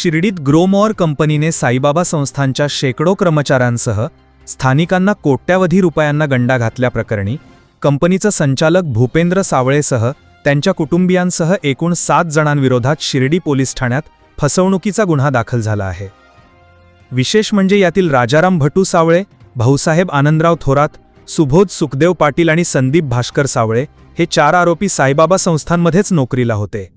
शिर्डीत ग्रोमॉर कंपनीने साईबाबा संस्थांच्या शेकडो कर्मचाऱ्यांसह स्थानिकांना कोट्यावधी रुपयांना गंडा घातल्याप्रकरणी कंपनीचं संचालक भूपेंद्र सावळेसह त्यांच्या कुटुंबियांसह एकूण सात जणांविरोधात शिर्डी पोलीस ठाण्यात फसवणुकीचा गुन्हा दाखल झाला आहे. विशेष म्हणजे यातील राजाराम भटू सावळे भाऊसाहेब आनंदराव थोरात सुबोध सुखदेव पाटील आणि संदीप भास्कर सावळे हे चार आरोपी साईबाबा संस्थांमध्येच नोकरीला होते.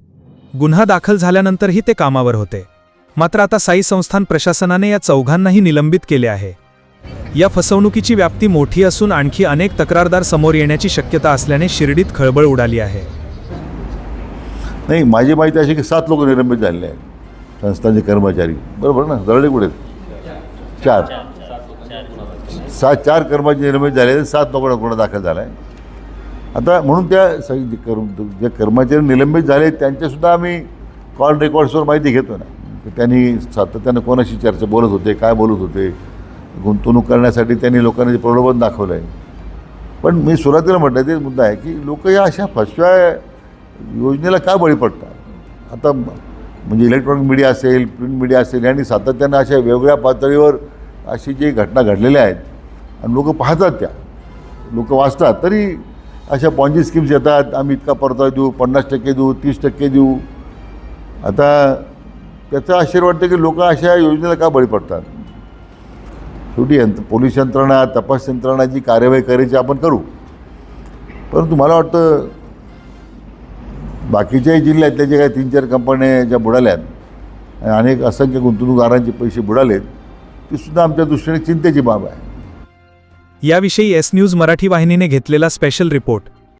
गुन्हा दाखल झाल्यानंतरही ते कामावर होते. मात्र आता साई संस्थान प्रशासनाने या चौघांनाही निलंबित केले आहे. या फसवणुकीची व्याप्ती मोठी असून आणखी अनेक तक्रारदार समोर येण्याची शक्यता असल्याने शिर्डीत खळबळ उडाली आहे. नाही माझी माहिती अशी की सात लोक निलंबित झालेले आहेत. संस्थांचे कर्मचारी. बरोबर ना? दरडे कुठे चार. सात चार कर्मचारी निलंबित झाले आहेत, सात लोकांना गुन्हा दाखल झाला आहे आता म्हणून त्या सगळी जे जे कर्मचारी निलंबित झाले त्यांच्यासुद्धा आम्ही कॉल रेकॉर्ड्सवर माहिती घेतो ना. त्यांनी सातत्यानं कोणाशी चर्चा बोलत होते काय बोलत होते? गुंतवणूक करण्यासाठी त्यांनी लोकांना प्रलोभन दाखवलं आहे पण मी सुरुवातीला म्हटलं ते मुद्दा आहे की लोक या अशा फसव्या योजनेला का बळी पडतात? आता म्हणजे इलेक्ट्रॉनिक मीडिया असेल प्रिंट मीडिया असेल यांनी सातत्यानं अशा वेगवेगळ्या पातळीवर अशी जी घटना घडलेल्या आहेत आणि लोक पाहतात त्या. लोक वाचतात तरी अशा पॉन्जी स्कीम्स येतात आम्ही इतका परतावा देऊ पन्नास टक्के देऊ तीस टक्के देऊ. आता त्याचं आश्चर्य वाटतं की लोक अशा योजनेला का बळी पडतात? शेवटी यंत्र पोलीस यंत्रणा तपास यंत्रणा जी कार्यवाही करायची आपण करू. परंतु मला वाटतं बाकीच्याही जिल्ह्यातल्या जे काही तीन चार कंपन्या ज्या बुडाल्यात आणि अनेक असंख्य गुंतवणूकदारांचे पैसे बुडालेत ती सुद्धा आमच्या दृष्टीने चिंतेची बाब आहे. याविषयी एस न्यूज मराठी वाहिनीने घेतलेला स्पेशल रिपोर्ट.